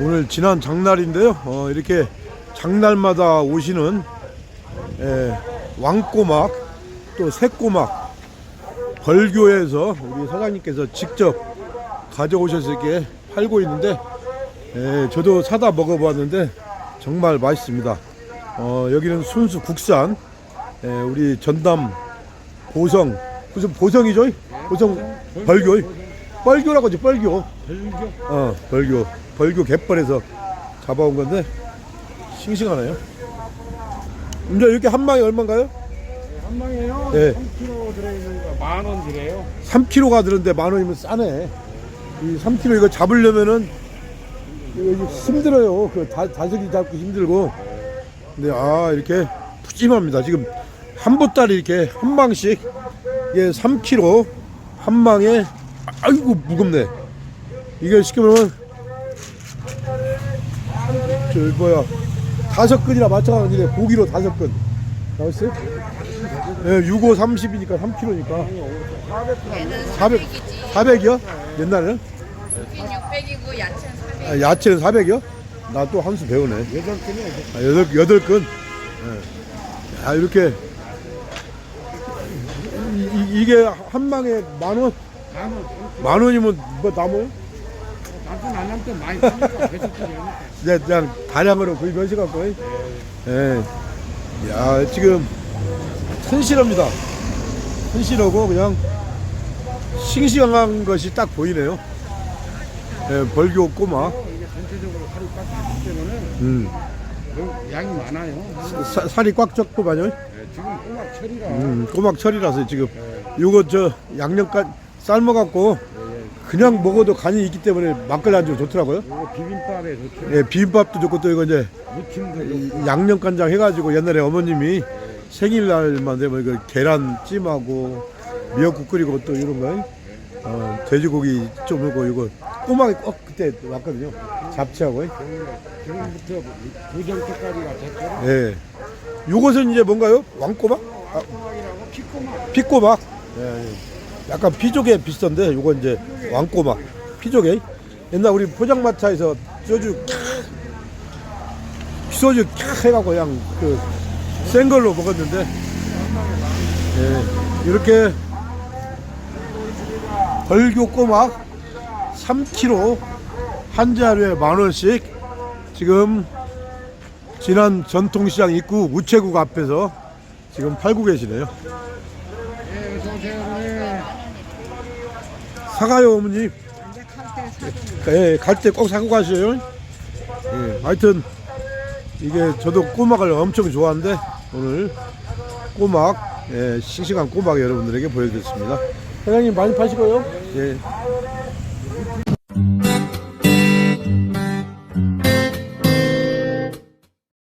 오늘 지난 장날인데요. 어, 이렇게 장날마다 오시는 에, 왕꼬막 또 새꼬막 벌교에서 우리 사장님께서 직접 가져오셔서 이렇게 팔고 있는데 에, 저도 사다 먹어봤는데 정말 맛있습니다. 어, 여기는 순수 국산 에, 우리 전담 보성 무슨 보성이죠? 보성 벌교 벌교라고 하지 벌교 별교 어, 벌교. 벌교 갯벌에서 잡아온 건데 싱싱하네요. 이제 이렇게 한 방에 얼마인가요? 한 방에요. 네. 3kg 들어있는 거 만 원 드려요. 3kg가 들었는데 만 원이면 싸네. 이 3kg 이거 잡으려면은 이거 힘들어요. 그 다, 다슬기 잡기 힘들고. 근데 아 이렇게 푸짐합니다. 지금 한 보따리 이렇게 한 방씩 이게 3kg 한 방에 아이고 무겁네. 이게 시키면 저 뭐야 다섯 근이나 맞춰가는데 고기로 다섯 근 나왔어요? 예, 6, 5, 30이니까 3kg니까 얘는 400, 400이지. 400이요? 옛날에는? 고긴 600이고 야채는 400. 아, 야채는 400이요? 나 또 한 수 배우네. 여덟 끈이 아, 여덟, 여덟 근. 예. 아, 이렇게. 이, 게한 방에 만 원? 만 원. 만 원이면 뭐 남아요? 남도 안 남도 많이 사니까 계속 드려요. 이제 그냥 다량으로 거의 면식갖고. 예. 야, 지금 튼실합니다. 튼실하고 그냥 싱싱한 것이 딱 보이네요. 예, 벌교 꼬마. 이게 전체적으로 살이 꽉 찼기 때문에 음. 너무 양이 많아요. 사- 살이 꽉 쪘구만요. 네, 지금 꼬막 철이라 음, 꼬막 철이라서 지금 요거 저 양념간 삶아갖고 그냥 먹어도 간이 있기 때문에 막걸리 안주 좋더라고요. 이거 비빔밥에 좋죠. 예, 비빔밥도 좋고 또 이거 이제 무침도 이 좋고. 양념 간장 해가지고 옛날에 어머님이 생일날만 되면 이거 계란 찜하고 미역국 끓이고 또 이런 거 어, 돼지고기 좀 하고 이거 꼬막이 꼭 그때 왔거든요. 잡채하고. 지금부터 부정 색깔이가 됐고 예. 요것은 이제 뭔가요? 왕꼬막? 아, 꼬막이라고 피꼬막. 피꼬막. 예, 예. 약간 피조개 비슷한데 요건 이제 왕꼬막. 피조개. 옛날 우리 포장마차에서 소주 캬 소주 캬 해갖고 그냥 그센 걸로 먹었는데 예, 이렇게 벌교 꼬막 3kg 한 자루에 만 원씩 지금 지난 전통시장 입구 우체국 앞에서 지금 팔고 계시네요. 예, 어서 오세요. 네. 사가요 어머니. 예, 갈 때 꼭 사고 가셔요. 예, 하여튼 이게 저도 꼬막을 엄청 좋아하는데 오늘 꼬막 예, 싱싱한 꼬막 여러분들에게 보여드렸습니다. 사장님 많이 파시고요. 예.